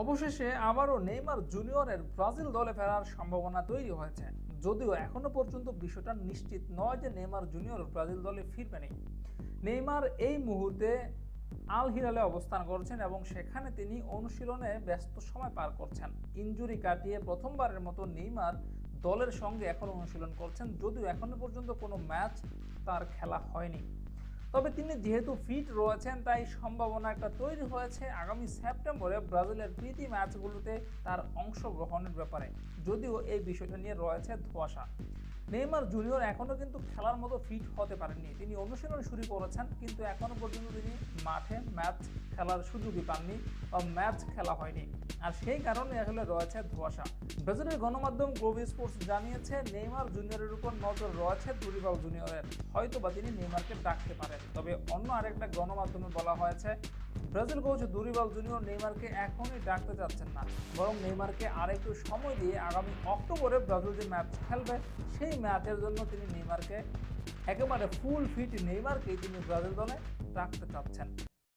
অবশেষে আবারও নেইমার জুনিয়রের ব্রাজিল দলে ফেরার সম্ভাবনা তৈরি হয়েছে। যদিও এখনও পর্যন্ত বিষয়টা নিশ্চিত নয় যে নেইমার জুনিয়র ব্রাজিল দলে ফিরবে নেই নেইমার এই মুহূর্তে আল হিলালে অবস্থান করছেন এবং সেখানে তিনি অনুশীলনে ব্যস্ত সময় পার করছেন। ইনজুরি কাটিয়ে প্রথমবারের মতো নেইমার দলের সঙ্গে এখন অনুশীলন করছেন, যদিও এখনও পর্যন্ত কোনো ম্যাচ তার খেলা হয়নি। তবে তিনি যেহেতু ফিট রয়েছেন, তাই সম্ভাবনা একটা তৈরি হয়েছে আগামী সেপ্টেম্বরে ব্রাজিলের প্রীতি ম্যাচগুলোতে তার অংশগ্রহণের ব্যাপারে। যদিও এই বিষয়টা নিয়ে রয়েছে ধোয়াশা। নেইমার জুনিয়র এখনও কিন্তু খেলার মতো ফিট হতে পারেননি। তিনি অনুশীলন শুরু করেছেন, কিন্তু এখনও পর্যন্ত তিনি মাঠে ম্যাচ খেলার সুযোগই পাননি বা ম্যাচ খেলা হয়নি। আর সেই কারণে আসলে রয়েছে ধোয়াশা। ব্রাজিলের গণমাধ্যম গ্লোবি স্পোর্টস জানিয়েছে, নেইমার জুনিয়রের উপর নজর রয়েছে দুরিবাল জুনিয়রের। হয়তো বা তিনি নেইমারকে ডাকতে পারেন। তবে অন্য আরেকটা গণমাধ্যমে বলা হয়েছে, ব্রাজিল কোচ দুরিবাল জুনিয়র নেইমারকে এখনই ডাকতে চাচ্ছেন না। বরং নেইমারকে আরেকটু সময় দিয়ে আগামী অক্টোবরে ব্রাজিল যে ম্যাচ খেলবে, সেই ম্যাচের জন্য তিনি নেইমারকে একেবারে ফুল ফিট নেইমারকেই তিনি ব্রাজিল দলে রাখতে চাচ্ছেন।